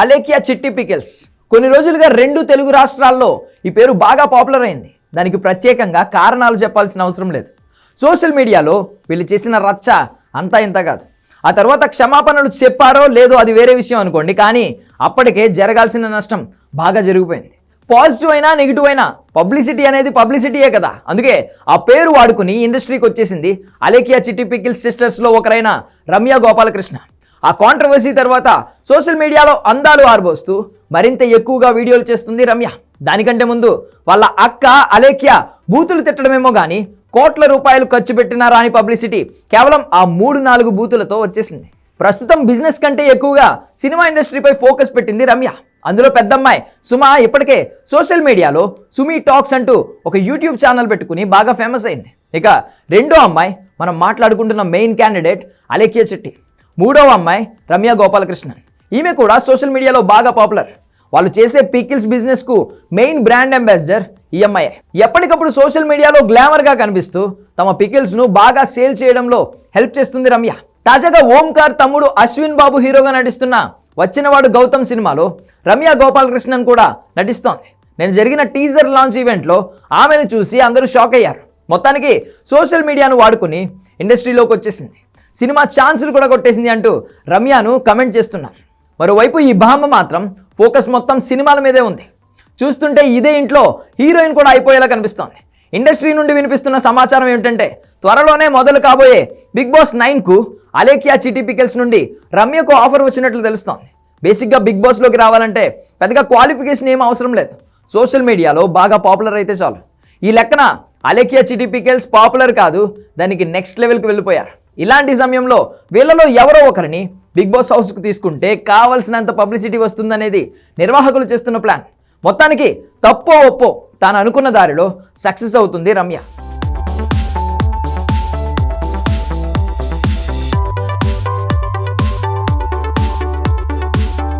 అలేకియా చిట్టి పికిల్స్. కొన్ని రోజులుగా రెండు తెలుగు రాష్ట్రాల్లో ఈ పేరు బాగా పాపులర్ అయింది. దానికి ప్రత్యేకంగా కారణాలు చెప్పాల్సిన అవసరం లేదు. సోషల్ మీడియాలో వీళ్ళు చేసిన రచ్చ అంతా ఇంత కాదు. ఆ తర్వాత క్షమాపణలు చెప్పారో లేదో అది వేరే విషయం అనుకోండి కానీ అప్పటికే జరగాల్సిన నష్టం బాగా జరిగిపోయింది. పాజిటివ్ అయినా నెగిటివ్ అయినా పబ్లిసిటీ అనేది పబ్లిసిటీయే కదా. అందుకే ఆ పేరు వాడుకుని ఇండస్ట్రీకి వచ్చేసింది అలేకియా చిట్టి పికిల్ సిస్టర్స్లో ఒకరైన రమ్య గోపాలకృష్ణ. ఆ కాంట్రవర్సీ తర్వాత సోషల్ మీడియాలో అందాలు ఆరబోస్తూ మరింత ఎక్కువగా వీడియోలు చేస్తుంది రమ్య. దానికంటే ముందు వాళ్ళ అక్క అలేఖ్య బూతులు తిట్టడమేమో కానీ కోట్ల రూపాయలు ఖర్చు పెట్టినారా అని పబ్లిసిటీ కేవలం ఆ మూడు నాలుగు బూతులతో వచ్చేసింది. ప్రస్తుతం బిజినెస్ కంటే ఎక్కువగా సినిమా ఇండస్ట్రీపై ఫోకస్ పెట్టింది రమ్య. అందులో పెద్దమ్మాయి సుమా ఇప్పటికే సోషల్ మీడియాలో సుమి టాక్స్ అంటూ ఒక యూట్యూబ్ ఛానల్ పెట్టుకుని బాగా ఫేమస్ అయింది. ఇక రెండో అమ్మాయి మనం మాట్లాడుకుంటున్న మెయిన్ క్యాండిడేట్ అలేఖ్య చెట్టి. మూడవ అమ్మాయి రమ్య గోపాలకృష్ణన్. ఈమె కూడా సోషల్ మీడియాలో బాగా పాపులర్. వాళ్ళు చేసే పికిల్స్ బిజినెస్కు మెయిన్ బ్రాండ్ అంబాసిడర్ ఈ అమ్మాయి. ఎప్పటికప్పుడు సోషల్ మీడియాలో గ్లామర్గా కనిపిస్తూ తమ పికిల్స్ను బాగా సేల్ చేయడంలో హెల్ప్ చేస్తుంది రమ్య. తాజాగా ఓంకార్ తమ్ముడు అశ్విన్ బాబు హీరోగా నటిస్తున్న వచ్చినవాడు గౌతమ్ సినిమాలో రమ్య గోపాలకృష్ణన్ కూడా నటిస్తోంది. నేను జరిగిన టీజర్ లాంచ్ ఈవెంట్లో ఆమెను చూసి అందరూ షాక్ అయ్యారు. మొత్తానికి సోషల్ మీడియాను వాడుకుని ఇండస్ట్రీలోకి వచ్చేసింది. సినిమా ఛాన్సులు కూడా కొట్టేసింది అంటూ రమ్యను కమెంట్ చేస్తున్నారు. మరోవైపు ఈ భామ మాత్రం ఫోకస్ మొత్తం సినిమాల మీదే ఉంది. చూస్తుంటే ఇదే ఇంట్లో హీరోయిన్ కూడా అయిపోయేలా కనిపిస్తోంది. ఇండస్ట్రీ నుండి వినిపిస్తున్న సమాచారం ఏమిటంటే త్వరలోనే మొదలు కాబోయే బిగ్ బాస్ నైన్కు అలేకియా చిటీ పికెల్స్ నుండి రమ్యకు ఆఫర్ వచ్చినట్లు తెలుస్తోంది. బేసిక్గా బిగ్ బాస్లోకి రావాలంటే పెద్దగా క్వాలిఫికేషన్ ఏం అవసరం లేదు. సోషల్ మీడియాలో బాగా పాపులర్ అయితే చాలు. ఈ లెక్కన అలేకియా చిటీ పికెల్స్ పాపులర్ కాదు దానికి నెక్స్ట్ లెవెల్కి వెళ్ళిపోయారు. ఇలాంటి సమయంలో వీళ్ళలో ఎవరో ఒకరిని బిగ్ బాస్ హౌస్కు తీసుకుంటే కావలసినంత పబ్లిసిటీ వస్తుందనేది నిర్వాహకులు చేస్తున్న ప్లాన్. మొత్తానికి తప్పో ఒప్పో తాను అనుకున్న దారిలో సక్సెస్ అవుతుంది రమ్య.